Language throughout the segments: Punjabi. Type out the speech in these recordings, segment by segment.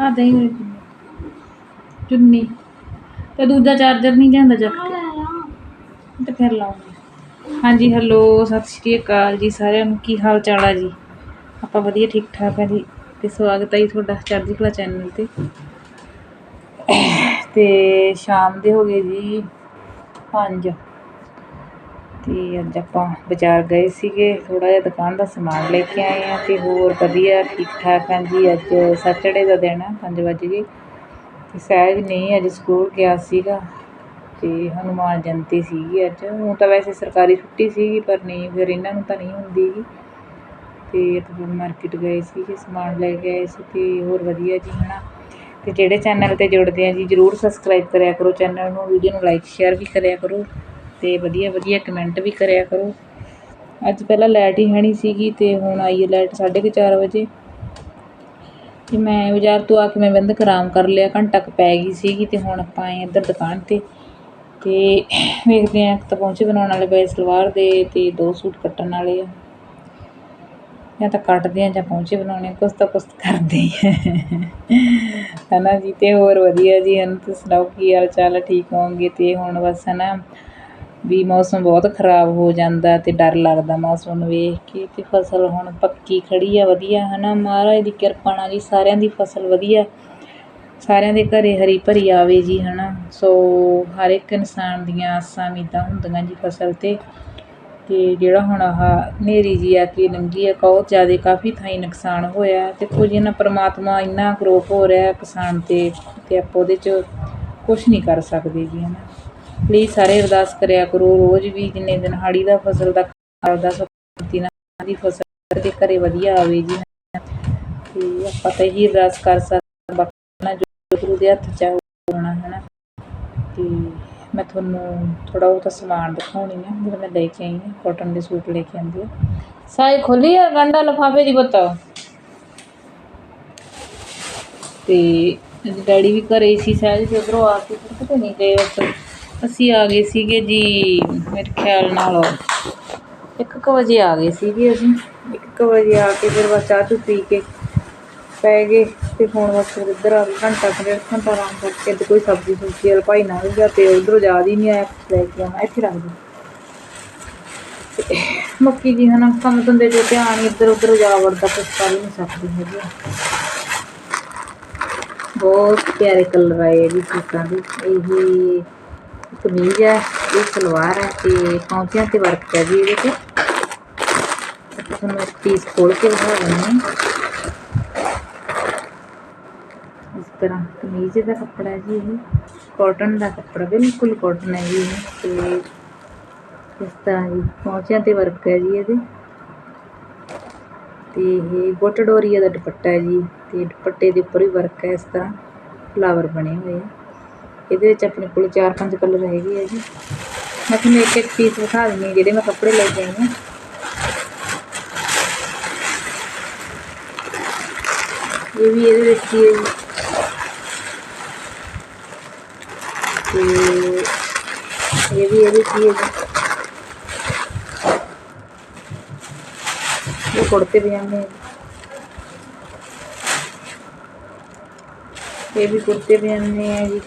ਆ ਦਹੀਂ ਹੋਈ ਚੁੰਨੀ। ਤੇ ਦੂਜਾ ਚਾਰਜਰ ਨਹੀਂ ਜਾਂਦਾ ਚੱਕ ਕੇ ਤੇ ਫਿਰ ਲਾਉਂਗੀ ਹਾਂਜੀ ਹੈਲੋ ਸਤਿ ਸ਼੍ਰੀ ਅਕਾਲ ਜੀ ਸਾਰਿਆਂ ਨੂੰ। ਕੀ ਹਾਲ ਚਾਲ ਆ ਜੀ? ਆਪਾਂ ਵਧੀਆ ਠੀਕ ਠਾਕ ਆ ਜੀ। ਤੇ ਸਵਾਗਤ ਹੈ ਜੀ ਤੁਹਾਡਾ ਚੜ੍ਹਦੀ ਕਲਾ ਚੈਨਲ ਤੇ। ਤੇ ਸ਼ਾਮ ਦੇ ਹੋ ਗਏ ਜੀ 5 ਤੇ ਅੱਜ ਆਪਾਂ ਬਾਜ਼ਾਰ ਗਏ ਸੀਗੇ, ਥੋੜ੍ਹਾ ਜਿਹਾ ਦੁਕਾਨ ਦਾ ਸਮਾਨ ਲੈ ਕੇ ਆਏ ਹਾਂ ਅਤੇ ਹੋਰ ਵਧੀਆ ਠੀਕ ਠਾਕ ਹਾਂ ਜੀ। ਅੱਜ ਸੈਟਰਡੇ ਦਾ ਦਿਨ ਆ, ਪੰਜ ਵੱਜ ਗਏ ਅਤੇ ਸਹਿਜ ਨਹੀਂ ਅੱਜ ਸਕੂਲ ਗਿਆ ਸੀਗਾ ਅਤੇ ਹਨੂੰਮਾਨ ਜਯੰਤੀ ਸੀਗੀ ਅੱਜ। ਹੁਣ ਤਾਂ ਵੈਸੇ ਸਰਕਾਰੀ ਛੁੱਟੀ ਸੀਗੀ, ਪਰ ਨਹੀਂ, ਫਿਰ ਇਹਨਾਂ ਨੂੰ ਤਾਂ ਨਹੀਂ ਹੁੰਦੀ ਗੀ। ਤੇ ਆਪਾਂ ਮਾਰਕੀਟ ਗਏ ਸੀਗੇ, ਸਮਾਨ ਲੈ ਕੇ ਆਏ ਸੀ ਅਤੇ ਹੋਰ ਵਧੀਆ ਜੀ ਹੈ ਨਾ ਅਤੇ ਜਿਹੜੇ ਚੈਨਲ ਤੇ ਜੁੜਦੇ ਆ ਜੀ, ਜਰੂਰ ਸਬਸਕ੍ਰਾਈਬ ਕਰਿਆ ਕਰੋ ਚੈਨਲ ਨੂੰ ਵੀਡੀਓ ਨੂੰ ਲਾਈਕ ਸ਼ੇਅਰ ਵੀ ਕਰਿਆ ਕਰੋ। ਤੇ ਵਧੀਆ ਵਧੀਆ ਕਮੈਂਟ ਵੀ ਕਰਿਆ ਕਰੋ। ਅੱਜ ਪਹਿਲਾਂ ਲਾਈਟ ਹੀ ਹੈ ਨਹੀਂ ਸੀਗੀ ਤੇ ਹੁਣ ਆਈ ਹੈ ਲਾਈਟ 4:30 ਵਜੇ। ਤੇ ਮੈਂ ਬਾਜ਼ਾਰ ਤੋਂ ਆ ਕੇ ਮੈਂ ਬੰਦ ਆਰਾਮ ਕਰ ਲਿਆ, ਘੰਟਾ ਕੁ ਪੈ ਗਈ ਸੀਗੀ ਤੇ ਹੁਣ ਆਪਾਂ ਆਏ ਇੱਧਰ ਦੁਕਾਨ ਤੇ। ਤੇ ਵੇਖਦੇ ਆ ਇੱਕ ਤਾਂ ਪਹੁੰਚੇ ਬਣਾਉਣ ਵਾਲੇ ਪਏ ਸਲਵਾਰ ਦੇ ਤੇ ਦੋ ਸੂਟ ਕੱਟਣ ਵਾਲੇ ਆ। ਜਾਂ ਤਾਂ ਕੱਟਦੇ ਆ ਜਾਂ ਪਹੁੰਚੇ ਬਣਾਉਣੇ, ਕੁਛ ਤਾਂ ਕੁਛ ਕਰਦੇ ਹੀ ਆ। ਹਨਾ ਜੀ, ਤੇ ਹੋਰ ਵਧੀਆ ਜੀ ਹਨ ਤੁਸੀਂ ਸੁਣਾਓ ਕੀ ਹਾਲ ਚਾਲ ਠੀਕ ਹੋਵੋਗੇ ਤੇ ਹੁਣ ਬਸ ਹਨਾ। ਵੀ ਮੌਸਮ ਬਹੁਤ ਖਰਾਬ ਹੋ ਜਾਂਦਾ ਅਤੇ ਡਰ ਲੱਗਦਾ ਮੌਸਮ ਨੂੰ ਵੇਖ ਕੇ ਅਤੇ ਫਸਲ ਹੁਣ ਪੱਕੀ ਖੜ੍ਹੀ ਆ, ਵਧੀਆ ਹੈ ਨਾ ਮਹਾਰਾਜ ਦੀ ਕਿਰਪਾ ਨਾਲ ਜੀ ਸਾਰਿਆਂ ਦੀ ਫਸਲ ਵਧੀਆ। ਸਾਰਿਆਂ ਦੇ ਘਰ ਹਰੀ ਭਰੀ ਆਵੇ ਜੀ ਹੈ ਨਾ ਸੋ ਹਰ ਇੱਕ ਇਨਸਾਨ ਦੀਆਂ ਆਸਾਂ ਉਮੀਦਾਂ ਹੁੰਦੀਆਂ ਜੀ ਫਸਲ ਤੇ। ਅਤੇ ਜਿਹੜਾ ਹੁਣ ਆਹ ਹਨੇਰੀ ਜੀ ਆ ਕੇ ਲੰਘੀ ਆ, ਬਹੁਤ ਜ਼ਿਆਦਾ ਕਾਫੀ ਥਾਈਂ ਨੁਕਸਾਨ ਹੋਇਆ ਤੇ ਕੁਝ ਇਹਨਾਂ ਪਰਮਾਤਮਾ ਇੰਨਾ ਗਰੋਪ ਹੋ ਰਿਹਾ ਕਿਸਾਨ ਤੇ ਅਤੇ ਆਪਾਂ ਉਹਦੇ 'ਚ ਕੁਛ ਨਹੀਂ ਕਰ ਸਕਦੇ ਜੀ ਹੈ ਨਾ ਪਲੀਜ਼ ਸਾਰੇ ਅਰਦਾਸ ਕਰਿਆ ਕਰੋ ਰੋਜ਼ ਵੀ ਜਿੰਨੇ ਦਿਨ ਹਾੜੀ ਦਾ ਫਸਲ ਦਾ ਅਰਦਾਸ ਕੀਤੀ ਨਾ ਦੀ ਫਸਲ ਦੇ ਘਰੇ ਵਧੀਆ ਆਵੇ ਜੀ। ਤੇ ਆਪਾਂ ਤਾਂ ਇਹੀ ਅਰਦਾਸ ਕਰ ਸਕਦੇ ਬਾਕੀ ਨਾ ਜੋ ਗੁਰੂ ਦੇ ਹੱਥ ਚ ਉਹ ਹੋਣਾ ਹੈ ਤੇ ਮੈਂ ਤੁਹਾਨੂੰ ਥੋੜਾ ਬਹੁਤਾ ਸਮਾਨ ਦਿਖਾਉਣੀ ਆ ਜਿਹੜਾ ਮੈਂ ਲੈ ਕੇ ਆਈ ਹਾਂ ਕਾਟਨ ਦੇ ਸੂਟ ਲੈ ਕੇ ਆਂਦੇ ਆ। ਸਾਈ ਖੋਲੀ ਆ ਗੰਡਾ ਲਫਾਫੇ ਦੀ ਬਤਾ ਤੇ ਡੈਡੀ ਵੀ ਘਰੇ ਸੀ ਸਹਿਜ ਤੇ ਉਧਰੋਂ ਆ ਕੇ ਕਿਤੇ ਨਹੀਂ ਗਏ ਬਸ ਅਸੀਂ ਆ ਗਏ ਸੀਗੇ ਜੀ, ਮੇਰੇ ਖਿਆਲ ਨਾਲ ਇੱਕ ਵਜੇ ਆ ਗਏ ਸੀਗੇ ਅਸੀਂ। ਇੱਕ ਵਜੇ ਆ ਕੇ ਫਿਰ ਬਸ ਚਾਹ ਚੂ ਪੀ ਕੇ ਪੈ ਗਏ ਤੇ ਹੁਣ ਬਸ ਫਿਰ ਇੱਧਰ ਆ ਕੇ ਘੰਟਾ ਕੁ, ਡੇਢ ਘੰਟਾ ਆਰਾਮ ਕਰਕੇ ਤੇ ਕੋਈ ਸਬਜ਼ੀ ਸੁਬਜ਼ੀ ਵਾਲਾ ਭਾਈ ਨਾਲ ਗਿਆ ਤੇ ਉਧਰੋਂ ਯਾਦ ਹੀ ਨਹੀਂ ਆਇਆ ਲੈ ਕੇ ਆਉਣਾ, ਇੱਥੇ ਰੱਖ ਦੇ ਮੱਕੀ ਜੀ ਹਨਾ ਕੰਮ ਧੰਦੇ 'ਚ ਧਿਆਨ ਇੱਧਰ ਉੱਧਰ ਜਾ ਵੜਦਾ ਕੁਛ ਕਰ ਹੀ ਨਹੀਂ ਸਕਦੀ ਹੈਗੀ। ਬਹੁਤ ਪਿਆਰੇ ਕਲਰ ਆਏ ਆ ਜੀ ਸੂਟਾਂ ਦੇ, ਇਹ ਕਮੀਜ਼ ਹੈ, ਇਹ ਸਲਵਾਰ ਹੈ ਤੇ ਪੌਂਚਿਆਂ ਤੇ ਵਰਕ ਹੈ ਜੀ ਇਹਦੇ ਤੇ। ਤੁਹਾਨੂੰ ਇੱਕ ਪੀਸ ਖੋਲ ਕੇ ਦਿਖਾ ਦਿੰਦੇ ਇਸ ਤਰ੍ਹਾਂ ਕਮੀਜ਼ ਦਾ ਕੱਪੜਾ ਜੀ ਇਹ। ਕਾਟਨ ਦਾ ਕੱਪੜਾ, ਬਿਲਕੁਲ ਕਾਟਨ ਹੈ ਜੀ ਇਹ। ਤੇ ਇਸ ਤਰ੍ਹਾਂ ਜੀ ਪੌਂਚਿਆਂ ਤੇ ਵਰਕ ਹੈ ਜੀ ਇਹਦੇ। ਤੇ ਇਹ ਗੋਟ ਦਾ ਦੁਪੱਟਾ ਹੈ ਜੀ। ਤੇ ਦੁਪੱਟੇ ਦੇ ਉੱਪਰ ਵੀ ਵਰਕ ਹੈ ਇਸ ਤਰ੍ਹਾਂ। ਫਲਾਵਰ ਬਣੇ ਹੋਏ ਆ। ਇਹਦੇ ਵਿੱਚ ਆਪਣੇ ਕੋਲ ਚਾਰ ਪੰਜ ਕਲਰ ਹੈਗੇ ਆ ਜੀ। ਮੈਂ ਤੁਹਾਨੂੰ ਇੱਕ ਇੱਕ ਪੀਸ ਦਿਖਾ ਦਿੰਦੀ ਜਿਹੜੇ ਮੈਂ ਕੱਪੜੇ ਲੈ ਕੇ ਆਈ ਹਾਂ। ਇਹ ਵੀ ਇਹਦੇ ਵਿੱਚ ਹੀ ਹੈ ਜੀ। ਤੇ ਇਹ ਵੀ ਇਹਦੇ ਵਿੱਚ ਹੀ ਹੈ ਜੀ। ਇਹ ਕੁੜਤੇ ਪਜਾਮੇ ਹੈ ਇਹ ਵੀ ਕੁੜਤੇ ਪਜਾਮੇ ਹੈ ਜੀ।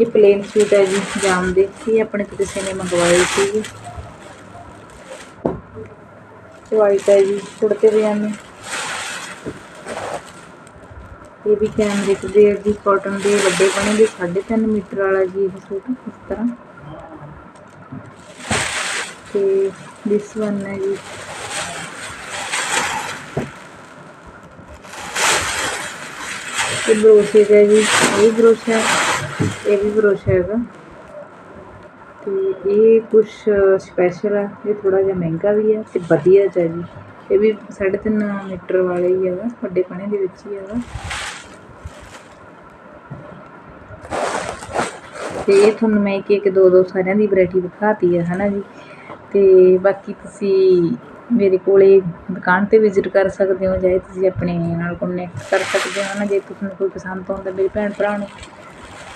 ਇਹ ਪਲੇਨ ਸੂਟ ਹੈ ਜੀ, ਜਾਮ ਦੇ। ਇਹ ਆਪਣੇ ਤੋਂ ਕਿਸੇ ਨੇ ਮੰਗਵਾਏ ਸੀ ਵਾਈਟ ਹੈ ਜੀ, ਕੁੜਤੇ ਪਜਾਮੇ। ਇਹ ਵੀ ਕੈਮਰਿਕ ਦੇ ਜੀ ਕਾਟਨ ਦੇ ਵੱਡੇ ਬਣੇ ਦੇ 3.5 ਮੀਟਰ ਵਾਲਾ ਜੀ ਇਹ ਸੂਟ ਇਸ ਤਰ੍ਹਾਂ। ਤੇ ਦਿਸ ਵਨ ਹੈ ਜੀ। ਇਹ ਬਰੋਸ਼ੇ ਦਾ ਜੀ, ਇਹ ਵੀ ਬਰੋਸ਼ਾ ਇਹ ਵੀ ਬਰੋਸ਼ਾ ਹੈਗਾ। ਤੇ ਇਹ ਕੁਛ ਸਪੈਸ਼ਲ ਆ, ਇਹ ਥੋੜਾ ਜਿਹਾ ਮਹਿੰਗਾ ਵੀ ਹੈ ਤੇ ਵਧੀਆ ਜਿਹਾ ਜੀ। ਇਹ ਵੀ 3.5 ਮੀਟਰ ਵਾਲਾ ਹੀ ਹੈਗਾ, ਵੱਡੇ ਪਾਣੀ ਦੇ ਵਿੱਚ ਹੀ ਹੈਗਾ। ਤੇ ਇਹ ਤੁਹਾਨੂੰ ਮੈਂ ਇੱਕ ਇੱਕ ਦੋ ਦੋ ਸਾਰਿਆਂ ਦੀ ਵੈਰਾਈਟੀ ਦਿਖਾਤੀ ਹੈ ਹਨਾ ਜੀ। ਤੇ ਬਾਕੀ ਤੁਸੀਂ ਮੇਰੇ ਕੋਲੇ ਦੁਕਾਨ ਤੇ ਵਿਜ਼ਿਟ ਕਰ ਸਕਦੇ ਹੋ ਜਾਂ ਤੁਸੀਂ ਆਪਣੇ ਨਾਲ ਕੰਟੈਕਟ ਕਰ ਸਕਦੇ ਹੋ ਨਾ ਜੇ ਤੁਹਾਨੂੰ ਕੋਈ ਪਸੰਦ ਆਉਂਦਾ, ਮੇਰੇ ਭੈਣ ਭਰਾ ਨੂੰ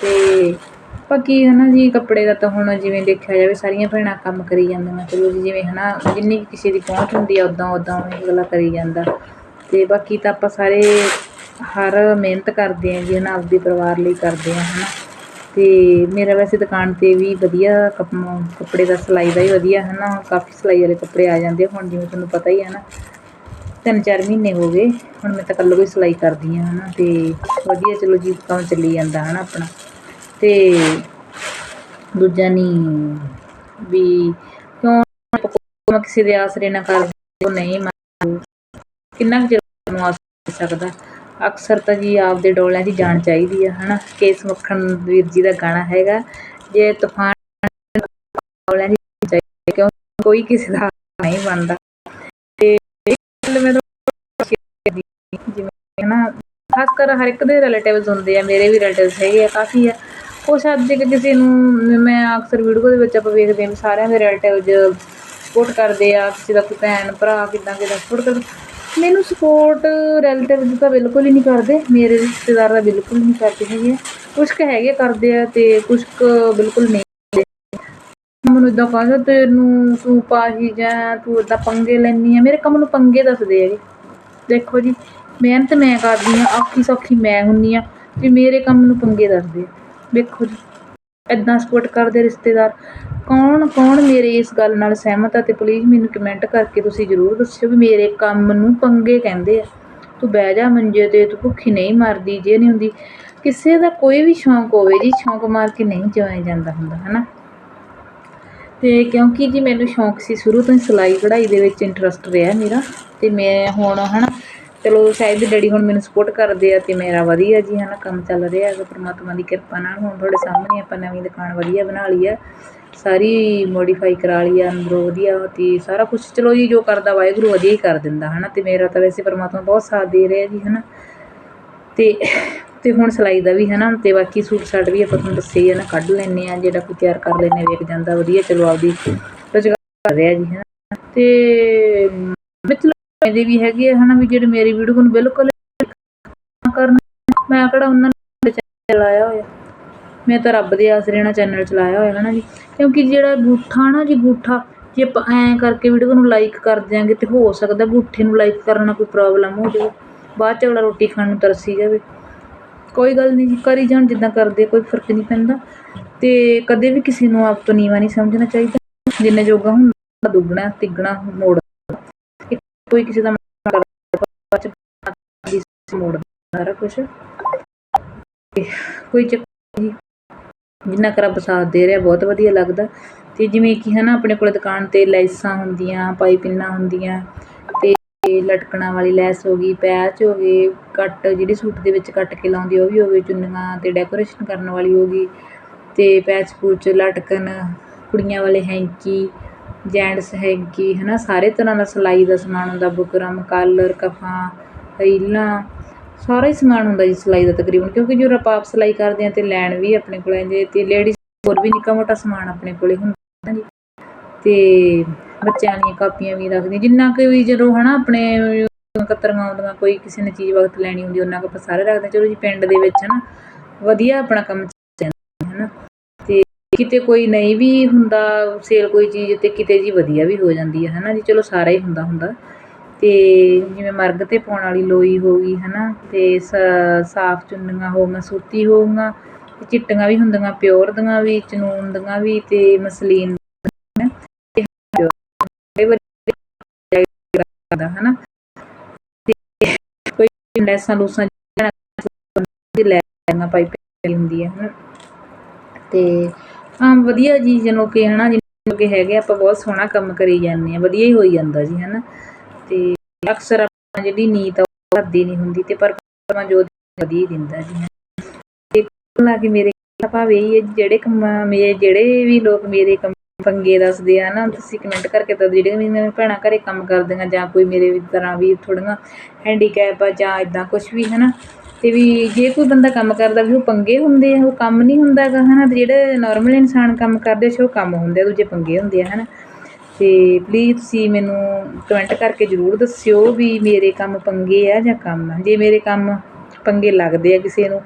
ਤੇ ਬਾਕੀ ਨਾ ਜੀ ਕੱਪੜੇ ਦਾ ਤਾਂ ਹੁਣ ਜਿਵੇਂ ਦੇਖਿਆ ਜਾਵੇ ਸਾਰੀਆਂ ਭੈਣਾਂ ਕੰਮ ਕਰੀ ਜਾਂਦੀਆਂ ਚਲੋ ਜੀ ਜਿਵੇਂ ਹੈ ਨਾ ਜਿੰਨੀ ਕੁ ਕਿਸੇ ਦੀ ਪਹੁੰਚ ਹੁੰਦੀ ਆ ਉੱਦਾਂ ਉੱਦਾਂ ਉਵੇਂ ਅਗਲਾ ਕਰੀ ਜਾਂਦਾ। ਅਤੇ ਬਾਕੀ ਤਾਂ ਆਪਾਂ ਸਾਰੇ ਹਰ ਮਿਹਨਤ ਕਰਦੇ ਹਾਂ ਜੀ ਹੈ ਨਾ ਆਪਦੇ ਪਰਿਵਾਰ ਲਈ ਕਰਦੇ ਹਾਂ ਹੈ ਨਾ ਅਤੇ ਮੇਰਾ ਵੈਸੇ ਦੁਕਾਨ ਤੇ ਵੀ ਵਧੀਆ ਕੱਪ, ਕੱਪੜੇ ਦਾ ਸਿਲਾਈ ਦਾ ਹੀ ਵਧੀਆ ਹੈ ਨਾ ਕਾਫੀ ਸਿਲਾਈ ਵਾਲੇ ਕੱਪੜੇ ਆ ਜਾਂਦੇ ਹੁਣ ਜਿਵੇਂ ਤੁਹਾਨੂੰ ਪਤਾ ਹੀ ਹੈ ਨਾ। ਤਿੰਨ ਚਾਰ ਮਹੀਨੇ ਹੋ ਗਏ, ਹੁਣ ਮੈਂ ਤਾਂ ਕੱਲ੍ਹ ਕੋਈ ਸਿਲਾਈ ਕਰਦੀ ਹਾਂ ਹੈ ਨਾ ਅਤੇ ਵਧੀਆ ਚਲੋ ਜੀ ਕੰਮ ਚੱਲੀ ਜਾਂਦਾ ਹੈ ਨਾ ਆਪਣਾ। ਤੇ ਦੂਜਾ ਨਹੀਂ ਵੀ ਕਿਉਂ ਆਪਾਂ ਕਿਸੇ ਦੇ ਆਸਰੇ ਨਾ ਕਰਦੇ ਨਹੀਂ ਮੰਨ ਕਿੰਨਾ ਕੁ ਚਿਰ ਨੂੰ ਆਸ ਸਕਦਾ? ਅਕਸਰ ਤਾਂ ਜੀ ਆਪਦੇ ਡੋਲਿਆਂ ਦੀ ਜਾਣ ਚਾਹੀਦੀ ਆ, ਹਨਾ? ਕੇਸ ਮੱਖਣ ਵੀਰ ਜੀ ਦਾ ਗਾਣਾ ਹੈਗਾ, ਜੇ ਤੂਫਾਨ ਡੋਲਿਆਂ ਦੀ ਚਾਹੀਦੀ ਕਿਉਂ? ਕੋਈ ਕਿਸੇ ਦਾ ਨਹੀਂ ਬਣਦਾ ਤੇ ਮੈਂ ਜਿਵੇਂ ਹਨਾ, ਖਾਸ ਕਰ ਹਰ ਇੱਕ ਦੇ ਰਿਲੇਟਿਵਸ ਹੁੰਦੇ ਆ, ਮੇਰੇ ਵੀ ਰਿਲੇਟਿਵਸ ਹੈਗੇ ਆ, ਕਾਫੀ ਆ। ਕੁਛ ਅੱਜ ਜੇ ਕਿਸੇ ਨੂੰ, ਮੈਂ ਅਕਸਰ ਵੀਡੀਓ ਦੇ ਵਿੱਚ ਆਪਾਂ ਵੇਖਦੇ ਹਾਂ ਸਾਰਿਆਂ ਦੇ ਰਿਲੇਟਿਵਸ ਸਪੋਰਟ ਕਰਦੇ ਆ, ਕਿਸੇ ਦਾ ਕੋਈ ਭੈਣ, ਭਰਾ ਕਿੱਦਾਂ ਕਿੱਦਾਂ ਸਪੋਰਟ ਕਰਦੇ। ਮੈਨੂੰ ਸਪੋਰਟ ਰਿਲੇਟਿਵਸ ਤਾਂ ਬਿਲਕੁਲ ਹੀ ਨਹੀਂ ਕਰਦੇ, ਮੇਰੇ ਰਿਸ਼ਤੇਦਾਰ ਤਾਂ ਬਿਲਕੁਲ ਨਹੀਂ ਕਰਦੇ ਹੈਗੇ। ਕੁਛ ਕੁ ਹੈਗੇ ਕਰਦੇ ਆ ਤੇ ਕੁਛ ਕੁ ਬਿਲਕੁਲ ਨਹੀਂ ਮੈਨੂੰ ਇਦਾਂ ਕਹਿੰਦਾ ਤੈਨੂੰ ਤੂੰ ਪਾਹੀ ਜਾਂ, ਤੂੰ ਇਦਾਂ ਪੰਗੇ ਲੈਣੀ ਆ। ਮੇਰੇ ਕੰਮ ਨੂੰ ਪੰਗੇ ਦੱਸਦੇ ਹੈਗੇ। ਦੇਖੋ ਜੀ, ਮਿਹਨਤ ਮੈਂ ਕਰਦੀ ਆ, ਔਖੀ ਸੌਖੀ ਮੈਂ ਹੁੰਨੀ ਆ ਤੇ ਮੇਰੇ ਕੰਮ ਨੂੰ ਪੰਗੇ ਦੱਸਦੇ ਆ। ਵੇਖੋ ਜੀ। ਇਦਾਂ ਸਪੋਰਟ ਕਰਦੇ ਰਿਸ਼ਤੇਦਾਰ। ਕੌਣ ਕੌਣ ਮੇਰੇ ਇਸ ਗੱਲ ਨਾਲ ਸਹਿਮਤ ਆ ਤੇ ਪਲੀਜ਼ ਮੈਨੂੰ ਕਮੈਂਟ ਕਰਕੇ ਤੁਸੀਂ ਜ਼ਰੂਰ ਦੱਸਿਓ ਵੀ ਮੇਰੇ ਕੰਮ ਨੂੰ ਪੰਗੇ ਕਹਿੰਦੇ ਆ। ਤੂੰ ਬਹਿ ਜਾ ਮੰਜੇ ਤੇ, ਤੂੰ ਭੁੱਖੀ ਨਹੀਂ ਮਰਦੀ, ਜੇ ਨਹੀਂ ਹੁੰਦੀ। ਕਿਸੇ ਦਾ ਕੋਈ ਵੀ ਸ਼ੌਂਕ ਹੋਵੇ ਜੀ, ਸ਼ੌਂਕ ਮਾਰ ਕੇ ਨਹੀਂ ਜਾਇਆ ਜਾਂਦਾ ਹੁੰਦਾ, ਹਨਾ? ਤੇ ਕਿਉਂਕਿ ਜੀ ਮੈਨੂੰ ਸ਼ੌਂਕ ਸੀ, ਸ਼ੁਰੂ ਤੋਂ ਹੀ ਸਿਲਾਈ ਕਢਾਈ ਦੇ ਵਿੱਚ ਇੰਟਰਸਟ ਰਿਹਾ ਮੇਰਾ। ਤੇ ਮੈਂ ਹੁਣ, ਹਨਾ ਚਲੋ ਸ਼ਾਇਦ ਡੈਡੀ ਹੁਣ ਮੈਨੂੰ ਸਪੋਰਟ ਕਰਦੇ ਆ ਤੇ ਮੇਰਾ ਵਧੀਆ ਜੀ ਹਨਾ, ਕੰਮ ਚੱਲ ਰਿਹਾ ਹੈਗਾ, ਪ੍ਰਮਾਤਮਾ ਦੀ ਕਿਰਪਾ ਨਾਲ। ਹੁਣ ਤੁਹਾਡੇ ਸਾਹਮਣੇ ਆਪਾਂ ਨਵੀਂ ਦੁਕਾਨ ਵਧੀਆ ਬਣਾ ਲਈ ਆ, ਸਾਰੀ ਮੋਡੀਫਾਈ ਕਰਾ ਲਈ ਆ, ਅੰਦਰੋਂ ਵਧੀਆ ਤੇ ਸਾਰਾ ਕੁਝ ਚਲੋ ਜੀ, ਜੋ ਕਰਦਾ ਵਾਹਿਗੁਰੂ ਵਧੀਆ ਹੀ ਕਰ ਦਿੰਦਾ ਹਨਾ, ਤੇ ਮੇਰਾ ਤਾਂ ਵੈਸੇ ਪ੍ਰਮਾਤਮਾ ਬਹੁਤ ਸਾਥ ਦੇ ਰਿਹਾ ਜੀ ਹਨਾ। ਤੇ ਤੇ ਹੁਣ ਸਿਲਾਈ ਦਾ ਵੀ ਹਨਾ, ਤੇ ਬਾਕੀ ਸੂਟ ਸਾਟ ਵੀ ਆਪਾਂ ਤੁਹਾਨੂੰ ਦੱਸੇ ਹੀ ਆ ਨਾ, ਕੱਢ ਲੈਨੇ ਆ, ਜਿਹੜਾ ਕੋਈ ਤਿਆਰ ਕਰ ਲੈਨੇ ਵੇਖ ਜਾਂਦਾ, ਵਧੀਆ, ਚਲੋ ਆਪਦੀ ਰੁਜ਼ਗਾਰ ਕਰ ਰਿਹਾ ਜੀ ਹਨਾ। ਤੇ ਵਿੱਚ ਦੇ ਵੀ ਹੈਗੇ ਆ, ਹਨਾ ਵੀ ਜਿਹੜੇ ਮੇਰੀ ਵੀਡੀਓ ਨੂੰ ਬਿਲਕੁਲ ਕਰਨ, ਮੈਂ ਕਿਹੜਾ ਉਹਨਾਂ ਨੇ ਚਲਾਇਆ ਹੋਇਆ। ਮੈਂ ਤਾਂ ਰੱਬ ਦੇ ਆਸਰੇ ਨਾਲ ਚੈਨਲ ਚਲਾਇਆ ਹੋਇਆ ਹਨਾ ਜੀ। ਕਿਉਂਕਿ ਜਿਹੜਾ ਗੂਠਾ ਨਾ ਜੀ ਗੂਠਾ ਜੇ ਆਪਾਂ ਐਂ ਕਰਕੇ ਵੀਡੀਓ ਨੂੰ ਲਾਈਕ ਕਰ ਦਿਆਂਗੇ ਤੇ ਹੋ ਸਕਦਾ ਗੂਠੇ ਨੂੰ ਲਾਈਕ ਕਰਨ ਨਾਲ ਕੋਈ ਪ੍ਰੋਬਲਮ ਹੋ ਜਾਵੇ। ਬਾਅਦ ਚ ਅਗਲਾ ਰੋਟੀ ਖਾਣ ਨੂੰ ਤਰਸੀ ਜਾਵੇ। ਕੋਈ ਗੱਲ ਨਹੀਂ ਜੀ, ਕਰੀ ਜਾਣ, ਜਿੱਦਾਂ ਕਰਦੇ ਕੋਈ ਫ਼ਰਕ ਨਹੀਂ ਪੈਂਦਾ। ਤੇ ਕਦੇ ਵੀ ਕਿਸੇ ਨੂੰ ਆਪ ਤੋਂ ਨੀਵਾਂ ਨਹੀਂ ਸਮਝਣਾ ਚਾਹੀਦਾ। ਜਿੰਨੇ ਜੋਗਾ ਹੁੰਦਾ ਦੁੱਗਣਾ, ਤਿੱਗਣਾ ਮੋੜ ਕੋਈ ਕਿਸੇ ਦਾ ਮੋੜ ਸਾਰਾ ਕੁਝ ਕੋਈ ਚੱਕਰ ਨਹੀਂ। ਜਿੰਨਾ ਕਰ ਰੱਬ ਦੇ ਰਿਹਾ, ਬਹੁਤ ਵਧੀਆ ਲੱਗਦਾ। ਤੇ ਜਿਵੇਂ ਕਿ ਹਨਾ, ਆਪਣੇ ਕੋਲ ਦੁਕਾਨ ਤੇ ਲੈਸਾਂ ਹੁੰਦੀਆਂ ਪਾਈਪਿੰਨਾਂ ਹੁੰਦੀਆਂ, ਤੇ ਲਟਕਣਾ ਵਾਲੀ ਲੈਸ ਹੋ ਗਈ, ਪੈਚ ਹੋ ਗਏ, ਕੱਟ ਜਿਹੜੀ ਸੂਟ ਦੇ ਵਿੱਚ ਕੱਟ ਕੇ ਲਾਉਂਦੀ, ਉਹ ਵੀ ਹੋ ਗਏ ਚੁੰਨੀਆਂ, ਤੇ ਡੈਕੋਰੇਸ਼ਨ ਕਰਨ ਵਾਲੀ ਹੋ ਗਈ, ਤੇ ਪੈਚ ਪੂਚ ਲਟਕਣ, ਕੁੜੀਆਂ ਵਾਲੇ ਹੈਂਕੀ ਜੈਂਟਸ ਹੈਗੀ ਹੈ ਨਾ ਸਾਰੇ ਤਰ੍ਹਾਂ ਦਾ ਸਿਲਾਈ ਦਾ ਸਮਾਨ ਹੁੰਦਾ, ਬੁਕਰਮ, ਕਾਲਰ, ਕਫਾਂ, ਰੀਲਾਂ, ਸਾਰਾ ਹੀ ਸਮਾਨ ਹੁੰਦਾ ਜੀ ਸਿਲਾਈ ਦਾ ਤਕਰੀਬਨ, ਕਿਉਂਕਿ ਜਦੋਂ ਆਪਾਂ ਆਪ ਸਿਲਾਈ ਕਰਦੇ ਹਾਂ ਤੇ ਲੈਣ ਵੀ ਆਪਣੇ ਕੋਲ ਆਉਂਦੇ ਤੇ ਲੇਡੀਜ਼ ਹੋਰ ਵੀ ਨਿੱਕਾ ਮੋਟਾ ਸਮਾਨ ਆਪਣੇ ਕੋਲ ਹੁੰਦਾ ਜੀ। ਅਤੇ ਬੱਚਿਆਂ ਦੀਆਂ ਕਾਪੀਆਂ ਵੀ ਰੱਖਦੇ ਜਿੰਨਾ ਕੁ ਵੀ ਜਦੋਂ ਹੈ ਨਾ ਆਪਣੇ ਕਤਰੀਆਂ ਆਉਂਦੀਆਂ, ਕੋਈ ਕਿਸੇ ਨੇ ਚੀਜ਼ ਵਕਤ ਲੈਣੀ ਹੁੰਦੀ, ਉਹਨਾਂ ਕੁ ਆਪਾਂ ਸਾਰੇ ਰੱਖਦੇ ਚਲੋ ਜੀ, ਪਿੰਡ ਦੇ ਵਿੱਚ ਹੈ ਨਾ ਵਧੀਆ ਆਪਣਾ ਕੰਮ ਕਿਤੇ ਕੋਈ ਨਹੀਂ ਵੀ ਹੁੰਦਾ, ਸੇਲ ਕੋਈ ਚੀਜ਼ ਤੇ ਕਿਤੇ ਜੀ ਵਧੀਆ ਵੀ ਹੋ ਜਾਂਦੀ ਹੈ ਨਾ ਜੀ? ਚਲੋ ਸਾਰਾ ਹੀ ਹੁੰਦਾ ਹੁੰਦਾ। ਤੇ ਜਿਵੇਂ ਮਰਗ ਤੇ ਪਾਉਣ ਵਾਲੀ ਲੋਈ ਹੋ ਗਈ ਹੈ ਹਨਾ? ਤੇ ਸਾਫ਼ ਚੁੰਨੀਆਂ ਹੋ ਗਈਆਂ, ਸੂਤੀ ਹੋਊਗਾ ਗਈਆਂ ਚਿੱਟੀਆਂ ਵੀ ਹੁੰਦੀਆਂ, ਪਿਓਰ ਦੀਆਂ ਵੀ, ਚਨੂਨ ਦੀਆਂ ਵੀ, ਤੇ ਮਸਲੀਨ ਦਾ ਹਨਾ? ਤੇ ਕੋਈ ਲੈਸਾਂ ਲੂਸਾਂ ਦੀ ਲੈਣਾ ਪਾਈਪ ਹੁੰਦੀ ਹੈ ਹਨਾ? ਤੇ ਹਾਂ, ਵਧੀਆ ਜੀ ਜਨੋ ਕਿ ਹਨਾ, ਜਿਹਨੂੰ ਕਿ ਹੈਗੇ ਆਪਾਂ ਬਹੁਤ ਸੋਹਣਾ ਕੰਮ ਕਰੀ ਜਾਂਦੇ ਆ, ਵਧੀਆ ਹੀ ਹੋਈ ਜਾਂਦਾ ਜੀ, ਹਨਾ। ਤੇ ਅਕਸਰ ਆਪਾਂ ਜਿਹੜੀ ਨੀਤ ਆ, ਉਹ ਕਰਦੀ ਨਹੀਂ ਹੁੰਦੀ, ਤੇ ਪਰ ਪਰਮਾ ਜੋ ਵਧੀਆ ਦਿੰਦਾ ਜੀ ਤੇ ਲਾ ਕੇ ਮੇਰੇ ਭਾਵ ਇਹ ਹੈ ਜਿਹੜੇ ਕੰਮ, ਮੇਰੇ ਜਿਹੜੇ ਵੀ ਲੋਕ ਮੇਰੇ ਕੰਮ ਪੰਗੇ ਦੱਸਦੇ ਆ ਨਾ ਤੁਸੀਂ ਕਮੈਂਟ ਕਰਕੇ ਤਾਂ ਜਿਹੜੇ ਵੀ ਮੇਰੇ ਭੈਣਾਂ ਘਰੇ ਕੰਮ ਕਰਦੀਆਂ ਜਾਂ ਕੋਈ ਮੇਰੇ ਵੀ ਤਰ੍ਹਾਂ ਵੀ ਥੋੜ੍ਹੀਆਂ ਹੈਂਡੀਕੈਪ ਆ ਜਾਂ ਇਦਾਂ ਕੁਝ ਵੀ ਹੈ ਨਾ ਤੇ ਵੀ ਜੇ ਕੋਈ ਬੰਦਾ ਕੰਮ ਕਰਦਾ ਵੀ ਉਹ ਪੰਗੇ ਹੁੰਦੇ ਆ, ਉਹ ਕੰਮ ਨਹੀਂ ਹੁੰਦਾ ਗਾ ਹੈ ਨਾ ਅਤੇ ਜਿਹੜੇ ਨੋਰਮਲ ਇਨਸਾਨ ਕੰਮ ਕਰਦੇ ਸੀ ਉਹ ਕੰਮ ਹੁੰਦੇ ਆ, ਦੂਜੇ ਪੰਗੇ ਹੁੰਦੇ ਆ ਹੈ ਨਾ ਅਤੇ ਪਲੀਜ਼ ਤੁਸੀਂ ਮੈਨੂੰ ਕਮੈਂਟ ਕਰਕੇ ਜ਼ਰੂਰ ਦੱਸਿਓ ਵੀ ਮੇਰੇ ਕੰਮ ਪੰਗੇ ਆ ਜਾਂ ਕੰਮ ਆ। ਜੇ ਮੇਰੇ ਕੰਮ ਪੰਗੇ ਲੱਗਦੇ ਆ ਕਿਸੇ ਨੂੰ,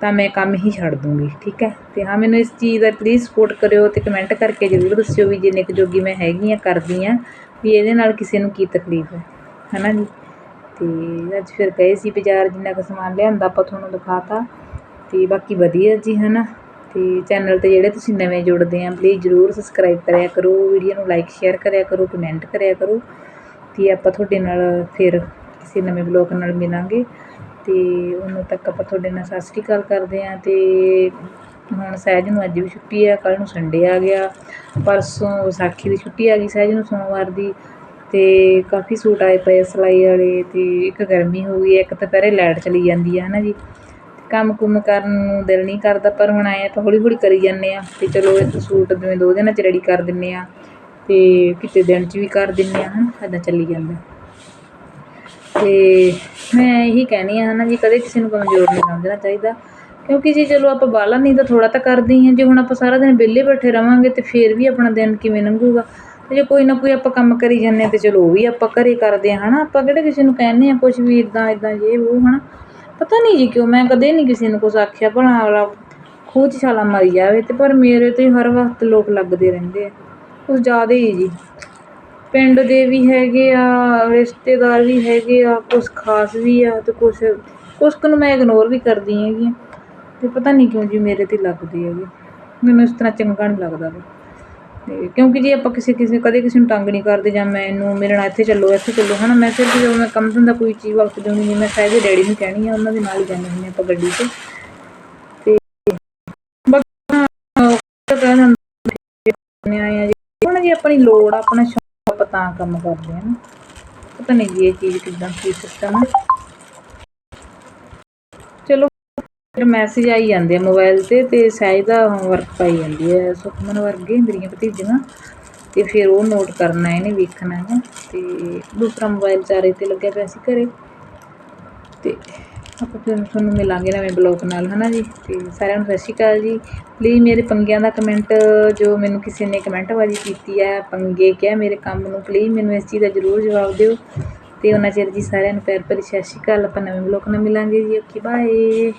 ਤਾਂ ਮੈਂ ਕੰਮ ਹੀ ਛੱਡ ਦੂੰਗੀ, ਠੀਕ ਹੈ? ਅਤੇ ਹਾਂ, ਮੈਨੂੰ ਇਸ ਚੀਜ਼ ਦਾ ਪਲੀਜ਼ ਸਪੋਰਟ ਕਰਿਓ ਅਤੇ ਕਮੈਂਟ ਕਰਕੇ ਜ਼ਰੂਰ ਦੱਸਿਓ ਵੀ ਜਿੰਨੇ ਕੁ ਜੋਗੀ ਮੈਂ ਹੈਗੀ ਆ, ਕਰਦੀ ਆ, ਵੀ ਇਹਦੇ ਨਾਲ ਕਿਸੇ ਨੂੰ ਕੀ ਤਕਲੀਫ ਹੈ ਨਾ ਜੀ? ਅਤੇ ਅੱਜ ਫਿਰ ਗਏ ਸੀ ਬਾਜ਼ਾਰ ਜਿੰਨਾ ਕੁ ਸਮਾਨ ਲਿਆਂਦਾ ਆਪਾਂ ਤੁਹਾਨੂੰ ਦਿਖਾ ਤਾ ਅਤੇ ਬਾਕੀ ਵਧੀਆ ਜੀ ਹੈ ਨਾ ਅਤੇ ਚੈਨਲ ਤੇ ਜਿਹੜੇ ਤੁਸੀਂ ਨਵੇਂ ਜੁੜਦੇ ਆ ਪਲੀਜ਼ ਜਰੂਰ ਸਬਸਕ੍ਰਾਈਬ ਕਰਿਆ ਕਰੋ ਵੀਡੀਓ ਨੂੰ ਲਾਈਕ ਸ਼ੇਅਰ ਕਰਿਆ ਕਰੋ ਕਮੈਂਟ ਕਰਿਆ ਕਰੋ। ਅਤੇ ਆਪਾਂ ਤੁਹਾਡੇ ਨਾਲ ਫਿਰ ਕਿਸੇ ਨਵੇਂ ਬਲੌਗ ਨਾਲ ਮਿਲਾਂਗੇ। ਅਤੇ ਉਦੋਂ ਤੱਕ ਆਪਾਂ ਤੁਹਾਡੇ ਨਾਲ ਸਤਿ ਸ਼੍ਰੀ ਅਕਾਲ ਕਰਦੇ ਹਾਂ ਅਤੇ ਹੁਣ ਸਹਿਜ ਨੂੰ ਅੱਜ ਵੀ ਛੁੱਟੀ ਆ, ਕੱਲ੍ਹ ਨੂੰ ਸੰਡੇ ਆ ਗਿਆ। ਪਰਸੋਂ ਵਿਸਾਖੀ ਦੀ ਛੁੱਟੀ ਆ ਗਈ ਸਹਿਜ ਨੂੰ ਸੋਮਵਾਰ ਦੀ। ਤੇ ਕਾਫੀ ਸੂਟ ਆਏ ਪਏ ਸਿਲਾਈ ਵਾਲੇ ਤੇ ਇੱਕ ਗਰਮੀ ਹੋ ਗਈ ਇੱਕ ਦੁਪਹਿਰੇ ਲਾਈਟ ਚਲੀ ਜਾਂਦੀ ਆ ਹੈ ਨਾ ਜੀ। ਕੰਮ ਕੁਮ ਕਰਨ ਨੂੰ ਦਿਲ ਨਹੀਂ ਕਰਦਾ, ਪਰ ਹੁਣ ਆਏ ਆਪਾਂ ਹੌਲੀ ਹੌਲੀ ਕਰੀ ਜਾਂਦੇ ਆ ਤੇ ਚਲੋ ਇੱਕ ਸੂਟ ਜਿਵੇਂ ਦੋ ਦਿਨਾਂ 'ਚ ਰੈਡੀ ਕਰ ਦਿੰਨੇ ਆ ਤੇ ਕਿਤੇ ਦਿਨ 'ਚ ਵੀ ਕਰ ਦਿੰਨੇ ਆ, ਹਨ ਇੱਦਾਂ ਚੱਲੀ ਜਾਂਦਾ। ਤੇ ਮੈਂ ਇਹੀ ਕਹਿਣੀ ਆ, ਹਨਾ ਜੀ, ਕਦੇ ਕਿਸੇ ਨੂੰ ਕਮਜ਼ੋਰ ਨਹੀਂ ਸਮਝਣਾ ਚਾਹੀਦਾ, ਕਿਉਂਕਿ ਜੀ ਚਲੋ ਆਪਾਂ ਬਾਹਲਾ ਨਹੀਂ ਤਾਂ ਥੋੜ੍ਹਾ ਤਾਂ ਕਰਦੇ ਹੀ ਹਾਂ ਜੇ ਹੁਣ ਆਪਾਂ ਸਾਰਾ ਦਿਨ ਵਿਹਲੇ ਬੈਠੇ ਰਵਾਂਗੇ ਤੇ ਫਿਰ ਵੀ ਆਪਣਾ ਦਿਨ ਕਿਵੇਂ ਲੰਘੂਗਾ। ਅਤੇ ਜੇ ਕੋਈ ਨਾ ਕੋਈ ਆਪਾਂ ਕੰਮ ਕਰੀ ਜਾਂਦੇ ਹਾਂ ਤੇ ਚਲੋ ਉਹ ਵੀ ਆਪਾਂ ਘਰ ਕਰਦੇ ਹਾਂ ਹੈ ਨਾ ਆਪਾਂ ਕਿਹੜਾ ਕਿਸੇ ਨੂੰ ਕਹਿੰਦੇ ਹਾਂ ਕੁਛ ਵੀ ਇੱਦਾਂ ਇੱਦਾਂ ਜੇ ਵੋ ਹੈ ਨਾ ਪਤਾ ਨਹੀਂ ਜੀ ਕਿਉਂ, ਮੈਂ ਕਦੇ ਨਹੀਂ ਕਿਸੇ ਨੂੰ ਕੁਛ ਆਖਿਆ, ਭਲਾ ਅਗਲਾ ਖੂਹ 'ਚ ਛਾਲਾਂ ਮਾਰੀ ਜਾਵੇ ਤੇ ਪਰ ਮੇਰੇ ਤੇ ਹਰ ਵਕਤ ਲੋਕ ਲੱਗਦੇ ਰਹਿੰਦੇ ਆ। ਕੁਛ ਜ਼ਿਆਦਾ ਹੀ ਜੀ। ਪਿੰਡ ਦੇ ਵੀ ਹੈਗੇ ਆ, ਰਿਸ਼ਤੇਦਾਰ ਵੀ ਹੈਗੇ ਆ, ਕੁਛ ਖਾਸ ਵੀ ਆ ਅਤੇ ਕੁਛ ਕੁਛ ਕੁ ਨੂੰ ਮੈਂ ਇਗਨੋਰ ਵੀ ਕਰਦੀ ਹੈਗੀ ਹਾਂ ਅਤੇ ਪਤਾ ਨਹੀਂ ਕਿਉਂ ਜੀ ਮੇਰੇ ਤੇ ਲੱਗਦੇ ਹੈਗੇ ਮੈਨੂੰ ਇਸ ਤਰ੍ਹਾਂ ਚੰਗਾ ਨਹੀਂ ਲੱਗਦਾ। ਗਾ ਤੇ ਕਿਉਂਕਿ ਜੇ ਆਪਾਂ ਕਿਸੇ ਕਿਸੇ ਕਦੇ ਕਿਸੇ ਨੂੰ ਤੰਗ ਨਹੀਂ ਕਰਦੇ ਜਾਂ ਮੈਂ ਇਹਨੂੰ ਮੇਰੇ ਨਾਲ ਇੱਥੇ ਚੱਲੋ ਇੱਥੇ ਚੱਲੋ, ਹਨਾ, ਮੈਂ ਸਿਰਫ ਜਦੋਂ ਮੈਂ ਕੰਮ ਧੰਦਾ ਕੋਈ ਚੀਜ਼ ਵਕਤ ਦੇਣੀ ਨਹੀਂ, ਮੈਂ ਸਹਿਜੇ ਡੈਡੀ ਨੂੰ ਕਹਿਣੀ ਆ, ਉਹਨਾਂ ਦੇ ਨਾਲ ਹੀ ਜਾਂਦੇ ਹੁੰਦੇ ਆਪਾਂ ਗੱਡੀ 'ਚ। ਤੇ ਬਾਕੀ ਆਏ ਆ ਜੀ। ਹੁਣ ਜੀ ਆਪਣੀ ਲੋੜ ਆਪਣਾ ਸ਼ੌਕ ਆਪਾਂ ਤਾਂ ਕੰਮ ਕਰਦੇ ਹਾਂ ਨਾ। ਪਤਾ ਨਹੀਂ ਜੀ ਇਹ ਚੀਜ਼ ਕਿੱਦਾਂ, ਕੀ ਸਿਸਟਮ ਹੈ ਚਲੋ ਫਿਰ ਮੈਸੇਜ ਆਈ ਜਾਂਦੇ ਆ ਮੋਬਾਈਲ ਤੇ ਤੇ ਸਹਿਜ ਦਾ ਹੋਮਵਰਕ ਪਾਈ ਜਾਂਦੀ ਹੈ ਸੁਖਮਨ ਵਰਗੇ, ਮੇਰੀਆਂ ਭਤੀਜੀਆਂ। ਤੇ ਫਿਰ ਉਹ ਨੋਟ ਕਰਨਾ, ਇਹਨੇ ਵੇਖਣਾ ਹੈ। ਤੇ ਦੂਸਰਾ ਮੋਬਾਈਲ ਚਾਰੇ ਤੇ ਲੱਗਿਆ ਪਿਆ ਸੀ ਘਰੇ। ਤੇ ਆਪਾਂ ਫਿਰ ਤੁਹਾਨੂੰ ਮਿਲਾਂਗੇ ਨਵੇਂ ਬਲੌਗ ਨਾਲ, ਹਨਾ ਜੀ? ਤੇ ਸਾਰਿਆਂ ਨੂੰ ਸਤਿ ਸ਼੍ਰੀ ਅਕਾਲ ਜੀ। ਪਲੀਜ਼ ਮੇਰੇ ਪੰਗਿਆਂ ਦਾ ਕਮੈਂਟ ਜੋ ਮੈਨੂੰ ਕਿਸੇ ਨੇ ਕਮੈਂਟ ਬਾਜੀ ਕੀਤੀ ਹੈ, ਪੰਗੇ ਕਿਹਾ ਮੇਰੇ ਕੰਮ ਨੂੰ ਪਲੀਜ਼ ਮੈਨੂੰ ਇਸ ਚੀਜ਼ ਦਾ ਜ਼ਰੂਰ ਜਵਾਬ ਦਿਓ। ਤੇ ਉਹਨਾਂ ਚਿਰ ਜੀ ਸਾਰਿਆਂ ਨੂੰ ਪਿਆਰ ਭਰੀ ਸਤਿ ਸ਼੍ਰੀ ਅਕਾਲ। ਆਪਾਂ ਨਵੇਂ ਬਲੌਗ ਨਾਲ ਮਿਲਾਂਗੇ ਜੀ। Okay bye